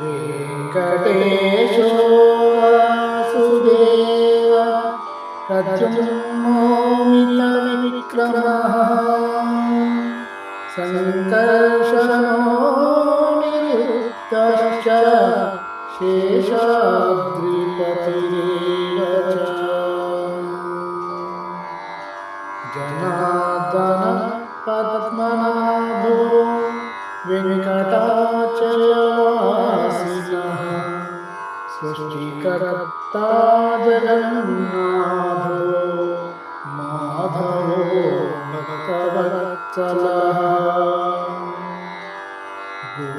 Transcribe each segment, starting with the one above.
वेङ्कटेशो वासुदेव सङ्कर्षणो निरुक्तश्च शेषाद्रिपतिरेव च। जनार्दन पद्मनाभो वेङ्कटाचलवासिनः सृष्टिकर्ता जगन्नाथो माधवो भक्तवत्सलः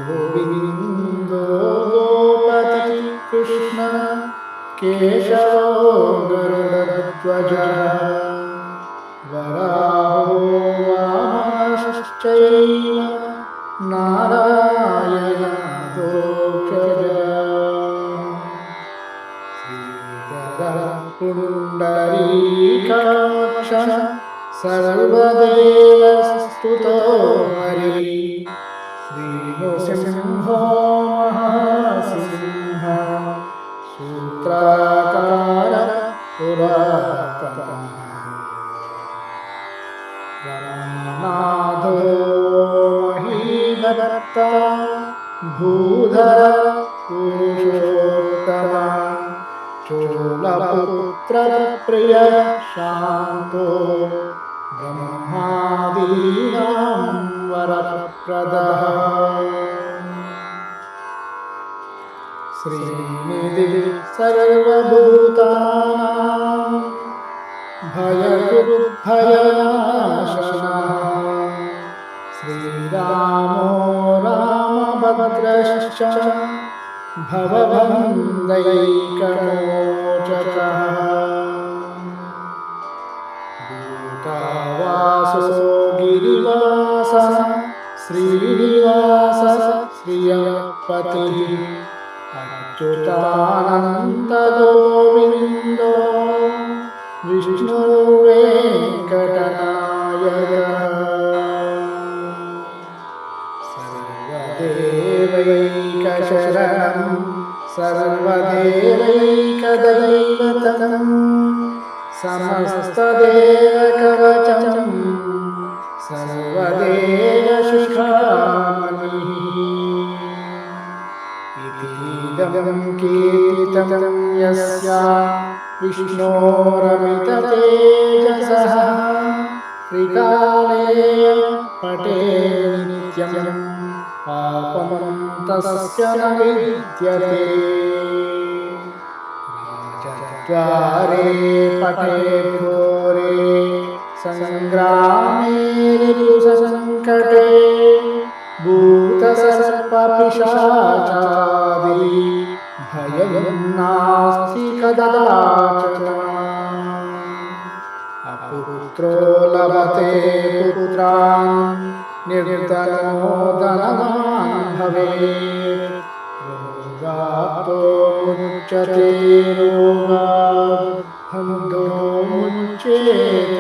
गोविन्दो गोपति कृष्ण केशवो गरुडध्वजः वराहो वामश्चैव नारायणदोक्षज पुण्डरीकाक्ष सर्वदेवस्तुतो हरिः। श्रीनृसिंहो महासिंह। सूत्राकार पुरातनः। महीभक्ता भूधर पुरुषोत्तम। चोलपुत्रप्रिय शान्तो ब्रह्मादीनां वरप्रदः। श्रीनिधि सर्वभूतानां भयकृद्भयनाशनः श्रीरामो रामभद्रश्च भवभवन्दयैकरोचतः भूतावासो गिरिवासः श्रीगिरिवासः श्रियपतिः। अत्युतवानन्तदोविन्दो विष्णोवे सर्वदेवैकशर सर्वदेवैकदैवतं समस्तदेवकवचं सर्वदेवशिखामणिः इतीदं कीर्तितं यस्या विष्णोरमिततेजसः त्रिकाले पटे नित्यं पापं तस्य न विद्यते राजद्वारे पटे घोरे सङ्ग्रामे ऋतुसङ्कटे भूतसर्पपिशाचादि भयं नास्ति कदाचन लभते पुत्रान् निर्धनो भवेत्। रोगातो मुच्यते रोगात् बन्धो मुच्येत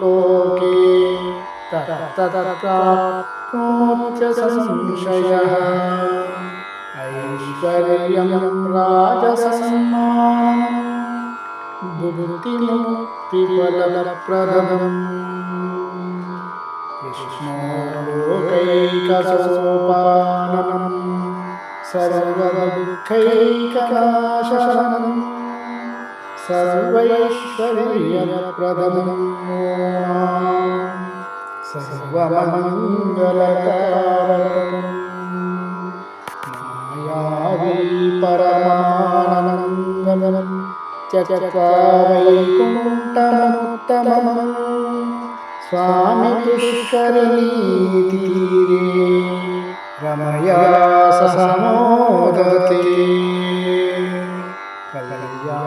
लोके संशयः ऐश्वर्यं राजसन्मानं बुद्धिमुक्तिफलप्रदम् विष्णोर्लोकैकसोपाननं सर्वदुःखैकनाशनम्। सर्वैश्वर्यप्रदं सर्वमङ्गलकारकम्। मायावी परमानन्दं त्यक्त्वा कुण्टमनुत्तम स्वामि ईश्वरि रमयलासमुदते कल्याणाभूतगात्रा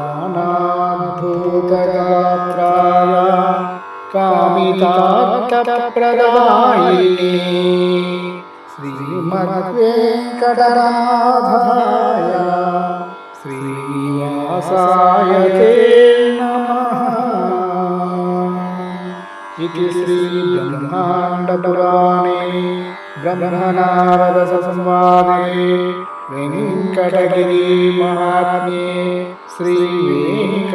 कामितात्तदप्रलायि श्रीमद्वेकटराभाय श्रीनिवासाय ते नमः। इति श्रीब्रह्माण्डपुराणे ब्रह्मनारदसंवादे वेङ्कटगिरिमहात्म्ये श्रीवेङ्कटेशाष्टकम्